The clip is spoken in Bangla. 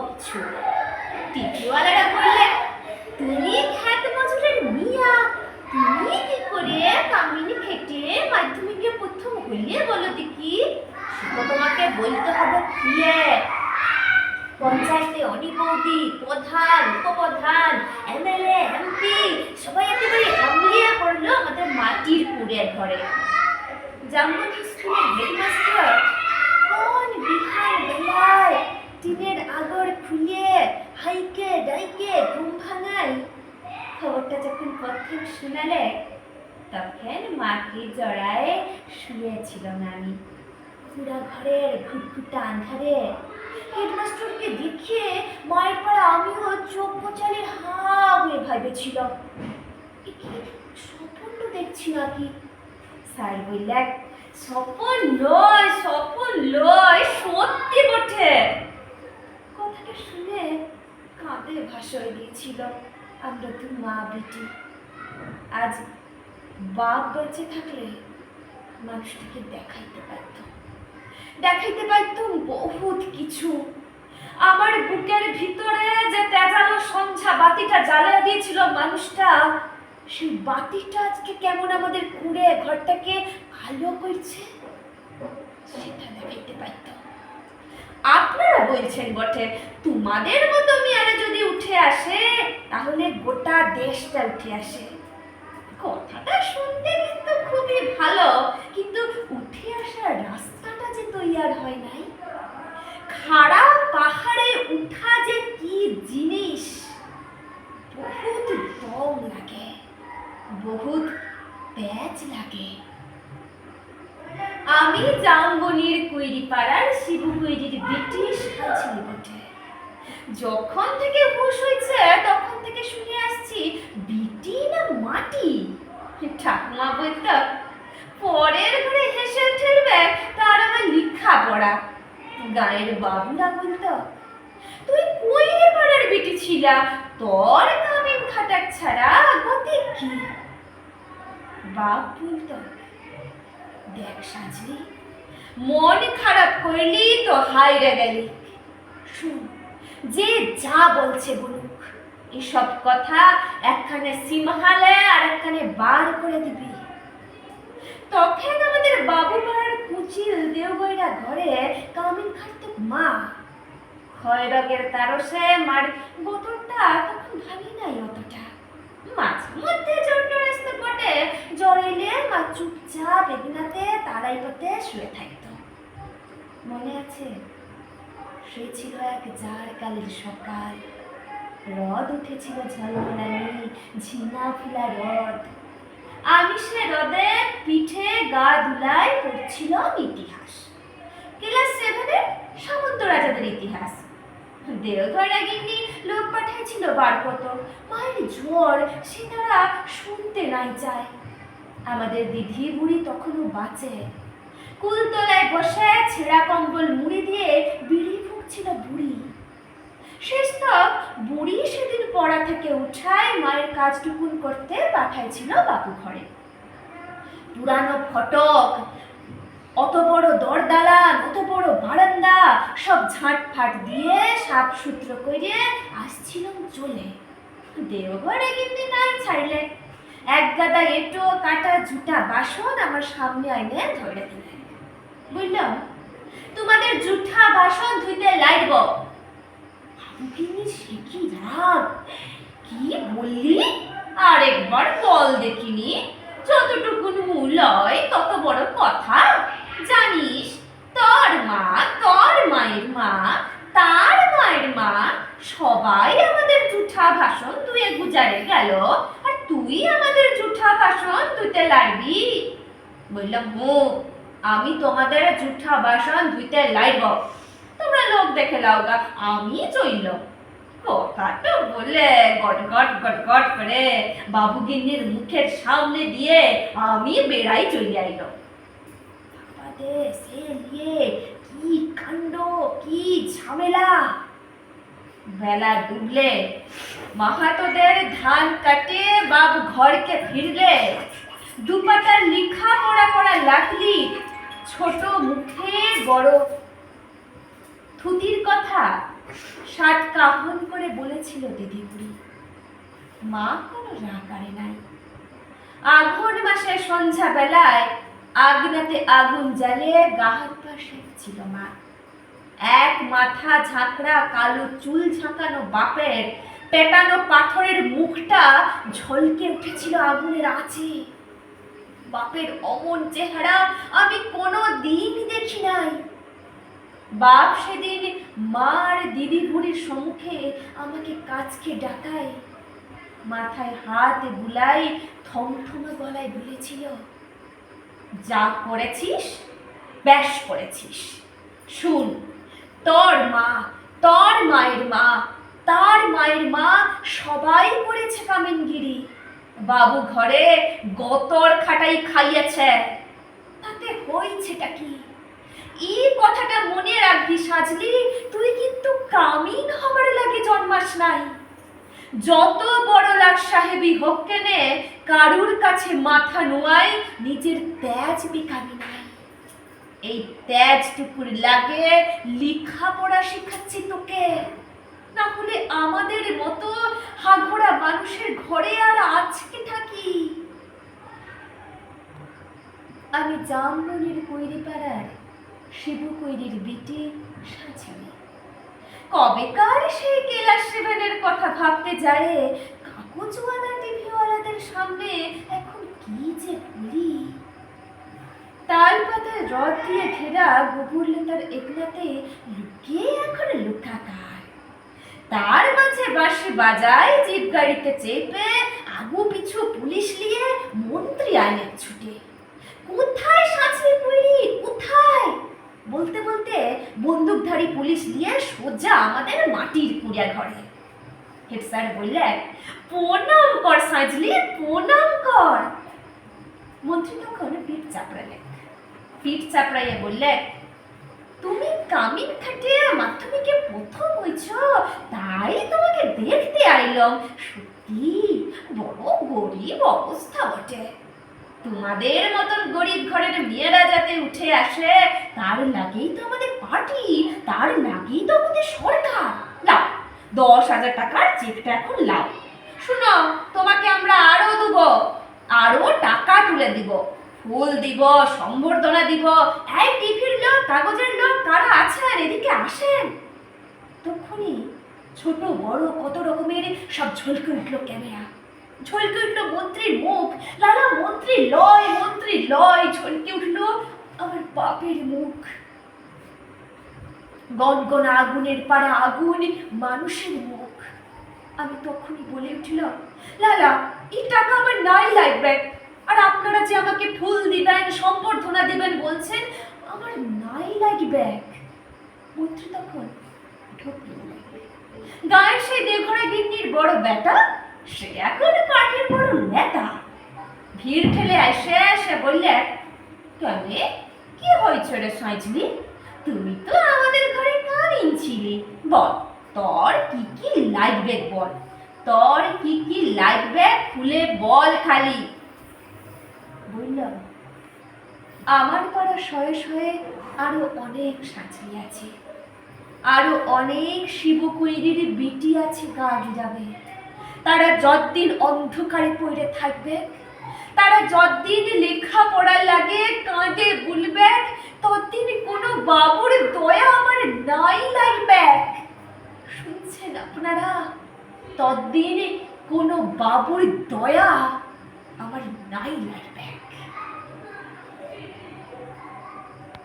কিছু টিকিওয়ালারা বললে তুমি খ্যাত মজুরের মিয়া তুমি কি করে কামিনী খেটে মাধ্যমিকে প্রথম হইলে বলো দেখি সেটা তোমাকে বলতে হবে খুলে পঞ্চায়েতে অধিপতি প্রধান উপপ্রধান এমএলএ এমপি সবাই একেবারে হামলিয়ে পড়ল আমাদের মাটির কুড়ে ঘরে জামগনি স্কুলের হেডমাস্টার কোন বিহার বেলায় টিনের আগর খুলে হাইকে, ডাইকে, ঘুম ভাঙাই খবরটা যখন প্রথম শোনালে, তখন মাটি জড়ায় শুয়েছিলাম আমি। পুরা ঘরের ঘুটঘুটা আন্ধারে, হেডমাস্টারকে দেখে মায়ের পরে আমিও চোখ মোচালে হা হয়ে ভাবেছিল স্বপ্ন দেখছি নাকি? স্যার বললেন, স্বপন লয় স্বপন লয় সত্যি বটে। কথাটা শুনে কাঁদে ভাষায় দিয়েছিল আমরা তো মা বেটি আজ বাপ বেঁচে থাকলে মানুষটাকে দেখাইতে পারতাম দেখাইতে পারতাম বহুত কিছু। আমার বুকের ভিতরে যে তেজালো সন্ধ্যা বাতিটা জ্বালিয়ে দিয়েছিল মানুষটা, সেই বাতিটা আজকে কেমন আমাদের কুড়ে ঘরটাকে আলো করছে সেটা দেখাইতে পারতাম আপনারা বলছেন বটে, তোমাদের মতো মেয়ারা যদি উঠে আসে, তাহলে গোটা দেশটা উঠে আসে। কথাটা শুনতে কিন্তু খুবই ভালো, কিন্তু উঠে আসার রাস্তাটা যে তৈয়ার হয় নাই। খাড়া পাহাড়ে উঠা যে কি জিনিস, বহুত দম লাগে, বহুত প্যাচ লাগে। আমি জাঙ্গনির কুইরি পাড়ার শিবু কুইরির ব্রিটিশ ছিল বটে যখন থেকে হুশ হয়েছে, তখন থেকে শুনে আসছি, বিটি না মাটি? ঠাকুমা বলতো পরের ঘরে হেসে ঠেলবে, তার আমার লিখা পড়া। গায়ের বাবুরা বলত তুই কুইরি পাড়ার বিটি ছিলা, তোর কামিন খাটাক ছাড়া গতি কি? বাপ বলতো দেখ সাজলি, মন খারাপ করলি তো হাইরে গেলি। শুন, যে যা বলছে বলুক, এসব কথা একখানে সিমহালে আর একখানে বার করে দিবি। তখন আমাদের বাবু পাড়ার কুচিল দেওগইরা ঘরে কামিন খাটত মা। খয়রগের তারসে মার বোতলটা তখন ভাবি নাই অতটা। মাঝে মধ্যে চুপচাপ এদিনাতে তারাই পথে শুয়ে থাকতো। মনে আছে? সে ছিল এক জার কালের সকাল। রদ উঠেছিল ঝলমলানি ঝিনা ফুলা রদ। আমি সে রদে পিঠে গা ধুলাই পড়ছিলাম ইতিহাস। ক্লাস সেভেনের সামন্ত রাজাদের ইতিহাস। দেওঘরা গিন্নি লোক পাঠাইছিল বার কত মায়ের জ্বর সে তারা শুনতে নাই চায়। আমাদের দিদি বুড়ি তখনও বাঁচে। কুলতলায় বসে ছেঁড়া কম্বল মুড়ি দিয়ে বিড়ি ফুঁকছিল বুড়ি। শেষ তক বুড়ি সেদিন পড়া থেকে উঠায় মায়ের কাজটুকুন করতে পাঠাইছিল বাপু ঘরে। পুরানো ফটক, অত বড় দরদালান, অত বড় বারান্দা, সব ঝাঁট ফাট দিয়ে সাপ সূত্র করে আসছিলাম চলে। দেওঘরে কিন্তু নাই ছাড়লে। এক গাদা এটো কাটা জুটা বাসন আমার সামনে আইনে ধরে দিলেন বুঝলাম? তোমাদের জুঠা বাসন ধুইতে লাগব। আমি সে কি কি বললি? আরেকবার বল দেখিনি। যতটুকুন মূলয়, তত বড় কথা। জানিস, তোর মা, তোর মায়ের মা, তার মায়ের মা সবাই আমাদের জুঠা ভাষণ তুই গুজারে গেল। আর তুই আমাদের জুঠা ভাষণ তুইতে লাগবি বললাম হো আমি তোমাদের জুঠা বাসন ধুইতে লাইব তোমরা লোক দেখে লাও গা আমি চইল। বলে মুখের সামনে দিয়ে আমি বেড়াই চলে আইল। সে নিয়ে কি কাণ্ড, কি ঝামেলা? বেলা ডুবলে মাহাতোদের ধান কাটে বাবু ঘরকে ফিরলে। দুপাটার লিখা পড়া করা লাগলি, ছোট মুখে বড়। থুতির কথা সাত কাহন করে বলেছিল দিদি বুড়ি মা কোনো রাগারে নাই। আঘন মাসে সন্ধ্যা বেলায় আগ্নাতে আগুন জ্বালিয়ে গা হাত পা সেঁকছিল মা। এক মাথা ঝাঁকড়া, কালো চুল ঝাঁকানো বাপের পেটানো পাথরের মুখটা ঝলকে উঠেছিল আগুনের আঁচে। বাপের অমন চেহারা আমি কোনো দিন দেখি নাই। বাপ সেদিন মার দিদি বুড়ির সম্মুখে আমাকে কাজকে ডাকায়। মাথায় হাত বুলাই থমথমে গলায় বলেছিল, যা করেছিস, ব্যাস করেছিস। শুন তোর মা, তোর মায়ের মা, তার মায়ের মা সবাই করেছে কামিনগিরি। বাবু ঘরে গতর খাটাই খাইয়েছে। তাতে হয়েছেটা কি? এই কথাটা মনে রাখবি সাজলি, তুই কিন্তু কামিন হবার লাগে জন্মাস নাই। যত বড় লাট সাহেবই হোক কেনে, কারুর কাছে মাথা নোয়াই, নিজের তেজ বিকাবি নাই। এই তেজটুকুর লাগে লেখাপড়া শেখাচ্ছি তোকে। না হলে আমাদের মতো হাঘোড়া মানুষের ঘরে আর আজকে থাকি। আমি জামবনির কৈরি পাড়ার শিবু কৈরির বিটি সাজানি। কবেকার সেই ক্লাস সেভেনের কথা ভাবতে যায় কাগজওয়ালা টিভিওয়ালাদের সামনে এখন কি যে বলি রড দিয়ে ঘেরা গোবর লতার একলাতে লুকিয়ে এখন লুকাকার তার। মাঝে বাঁশি বাজায়, জিপ গাড়িতে চেপে, আগু পিছু পুলিশ নিয়ে মন্ত্রী আইনের ছুটে। কোথায় সাঁচড়ি পুরি কোথায়? বলতে বলতে বন্দুকধারী পুলিশ নিয়ে সোজা আমাদের মাটির কুড়িয়া ঘরে। হেড স্যার বললেন, প্রণাম কর সাঁজলি, প্রণাম কর। মন্ত্রী তখন পিঠ চাপড়ালেন। পিঠ চাপড়াইয়া বললেন তুমি কামিন খাটিয়ে মাধ্যমিকে প্রথম হইছ, তাই তোমাকে দেখতে আইলাম। সত্যি, বড় গরিব অবস্থা বটে। তোমাদের মতন গরিব ঘরের মেয়েরা যাতে উঠে আসে, তার লাগেই তো আমাদের পার্টি, তার লাগেই তো আমাদের সরকার। লাও দশ হাজার টাকার চেকটা এখন লাও শুনো, তোমাকে আমরা আরও দেবো, আরও টাকা তুলে দিব। ফুল দিব সম্বর্ধনা দিব এই টিভির লোক, কাগজের লোক কারা আছেন এদিকে আসেন। তখনই ছোট, বড়, কত রকমের সব ঝলকে উঠল ক্যামেরা। ঝলকে উঠল মন্ত্রীর মুখ, লালা মন্ত্রী লয় মন্ত্রী লয়, ঝলকে উঠল আমার বাপের মুখ। গনগনা আগুনের পাড়া আগুন, মানুষের মুখ। আমি তখনই বলে উঠলাম, লালা, এই টাকা আমার নাই লাগবে আর আপনারা যে আমাকে ফুল দিবেন, সম্বর্ধনা দিবেন বলছেন, আমার নাই লাগবে মন্ত্রী তখন গায়ের সেই দেঘরা গিন্নির বড় বেটা সে এখন কাঠের বড় নেতা। ভিড় ঠেলে এসে এসে বললে তবে কি হয়েছে রে সাঁচলি তুমি তো আমাদের ঘরে কামিন ছিলি। বল, তোর কি কি লাগবে বল? তোর কি কি লাগবে? খুলে বল খালি। বললাম, আমার পাড়া শয়ে শয়ে আরও অনেক সাঁচলি আছে। আরও অনেক শিবকুইরির বিটি আছে গা যাবে তারা যতদিন অন্ধকারে পড়ে থাকবে, তারা যতদিন লেখা পড়ার লাগে কাঁদে বলবে, ততদিন কোনো বাবুর দয়া আমার নাই লাগবে। শুনছেন আপনারা? ততদিন কোনো বাবুর দয়া আমার নাই লাগবে।